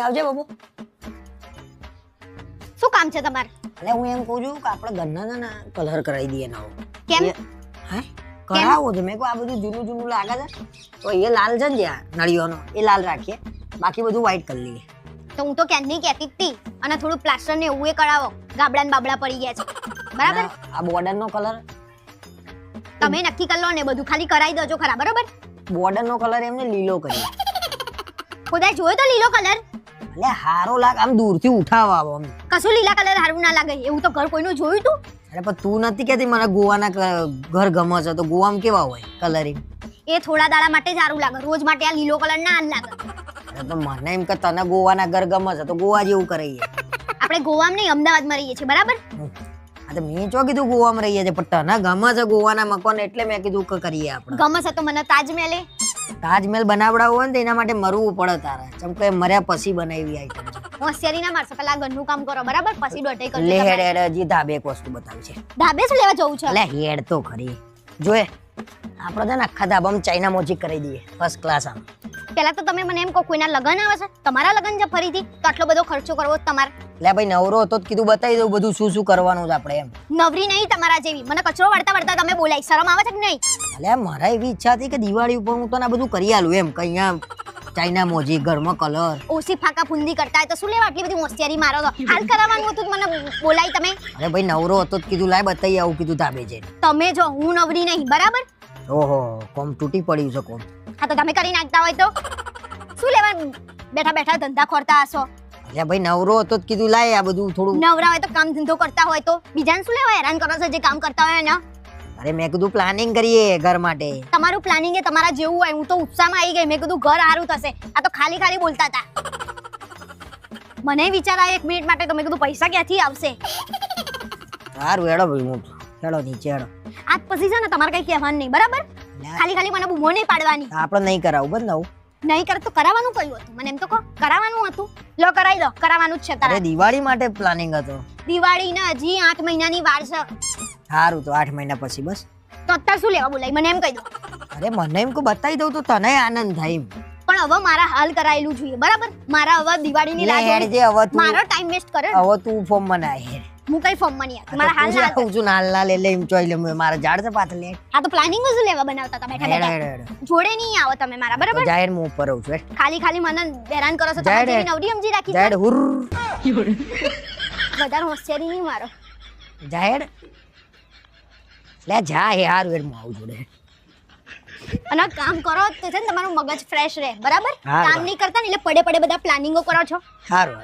આવજે બાબુ. શું કામ છે તમારે? એટલે હું એમ કહું છું કે આપણે ઘરના ના કલર કરાવી દઈએ નવો. કેમ? હે? કરાવો છે મેં કહું આ બધું જૂનું જૂનું લાગે છે. તો એ લાલ છે ને જ્યાં નળીઓનો એ લાલ રાખીએ. બાકી બધું વ્હાઈટ કરી લઈએ. તો હું તો ક્યાંની કહેતી હતી અને થોડું પ્લાસ્ટર ને એવું એ કરાવો. ગાબડા ને બાબડા પડી ગયા છે. બરાબર? આ બોર્ડર નો કલર. તમે નક્કી કરી લો ને બધું ખાલી કરાવી દેજો ખરા. બરાબર? બોર્ડર નો કલર એમને લીલો કરીએ. ખોદાય જોયો તો લીલો કલર? એટલે હારો લાગ આમ દૂરથી ઉઠાવા આવો આમ કશું લીલા કલર હારું ના લાગે એવું તો ઘર કોઈનું જોયું તું? અરે પણ તું નથી કહેતી મને ગોવાના ઘર ગમે છે તો ગોવામાં કેવા હોય કલરિંગ એ થોડા દાડા માટે જ સારું લાગે રોજ માટે આ લીલો કલર ના લાગે. અરે તો મને એમ કે તને ગોવાના ઘર ગમે છે તો ગોવા જેવું કરીએ આપણે ગોવામાં નહીં અમદાવાદમાં રહીએ છીએ બરાબર? આ તો મેં ચો કીધું ગોવામાં રહીએ છીએ પણ તને ગમે છે ગોવાના મકાન એટલે મેં કીધું કે કરીએ આપણે. ગમે છે તો મને તાજમહેલ તાજમહેલ બનાવડાવવું હોય ને તો એના માટે મરવું પડે તારે. ચમ કે મર્યા પછી બનાવી આઈટમ હોશિયારી ના મારશો પેલા ઘરનું કામ કરો બરાબર? પછી દોઢાઈ કરજો લે હેડ હેડ હજી ધાબે એક વસ્તુ બતાવી છે. ધાબે શું લેવા જવું છે? લે હેડ તો ખરી. જોએ આપણે ને આખા ધાબામાં ચાઇના મોજી કરી દઈએ ફર્સ્ટ ક્લાસ આમ. પેલા તો તમે મને એમ કહો કોઈના લગન આવે છે? તમારા લગન છે ફરીથી? તો આટલો બધો ખર્ચો કરવો તમારે. લે ભાઈ નવરો હતો તો કીધું બતાવી દઉં બધું શું શું કરવાનું છે આપણે એમ. નવરી નહીં તમારા જેવી. મને કચરો વળતા વળતા તમે બોલાય. શરમ આવે છે કે નહીં? એટલે મારા એવી ઈચ્છા હતી કે દિવાળી ઉપર હું તો ના બધું કરી આલું એમ કઈ આમ ચાઇના મોજી ઘરમાં કલર. ઓછી ફાકા ફૂંદી કરતા હોય તો શું લેવા? આટલી બધી હોશિયારી મારો તો. હાલ કરાવવાનું હતું મને બોલાય તમે. અરે ભાઈ નવરો હતો તો કીધું લાય બતાવી આવું કીધું ધાબે જઈને. તમે જો હું નવરી નહીં બરાબર? ઓહો કોમ તૂટી પડ્યું છે કોમ. હા તો તમે કરી નાખતા હોય તો. શું લેવા બેઠા બેઠા ધંધા ખોરતા હશો. એટલે ભાઈ નવરો હતો તો કીધું લાય આ બધું થોડું. નવરા હોય તો કામ ધંધો કરતા હોય તો. બીજાને શું લેવા હેરાન કરો છો જે કામ કરતા હોય એના? અરે મેં કીધું પ્લાનિંગ કરીએ ઘર માટે. તમારું પ્લાનિંગ એ તમારા જેવું હોય હું તો ઉત્સાહમાં આવી ગઈ. મેં કીધું ઘર સારું થશે. આ તો ખાલી ખાલી બોલતા હતા. મને વિચાર આવ્યો એક મિનિટ માટે તો મેં કીધું પૈસા ક્યાંથી આવશે? સારું હેડો ભાઈ હું હેડો નીચે હેડો. આજ પછી છે ને તમારે કઈ કહેવાનું નહીં બરાબર? ખાલી ખાલી મને બૂમો નહીં પાડવાની. આપણે નહીં કરાવું બસ નવું. નહીં કરે તો કરાવવાનું કયું હતું? મને એમ તો કહો કરાવવાનું હતું. લો કરાવી લો કરાવવાનું જ છે તારે. દિવાળી માટે પ્લાનિંગ હતો. દિવાળીને હજી આઠ મહિનાની વાર છે. સારું તો આઠ મહિના પછી બસ. તો અત્યારે શું લેવા બોલાય? મને એમ કહી દો. અરે મને એમ કો બતાવી દઉં તો તને આનંદ થાય એમ. પણ હવે મારા હાલ કરાયેલું જોઈએ બરાબર? મારા હવે દિવાળીની રાહ હેડ જે હવે તું મારો ટાઈમ વેસ્ટ કરે હવે તું ફોર્મ મને આય હું કઈ ફોર્મમાં નહીં આવતી. મારા હાલ તું ના આવું છું નાલ નાલ એટલે એમ ચોઈ લે મારા ઝાડ છે હેડ આ તો પ્લાનિંગ શું લેવા બનાવતા હતા બેઠા બેઠા. જોડે નહીં આવો તમે મારા બરાબર? જાહેર હું ઉપર આવું છું ખાલી ખાલી મને હેરાન કરો છો તમે જેવી નવરી સમજી રાખી જાહેર હુર. વધારે હોશિયારી નહીં મારો. જાહેર? લે જા હે હારું હેડ હું આવું જોડે અને કામ કરો તો છે ને તમારું મગજ ફ્રેશ રહે બરાબર? કામ નહીં કરતા ને એટલે પડે પડે બધા પ્લાનિંગો કરો છો. હારું.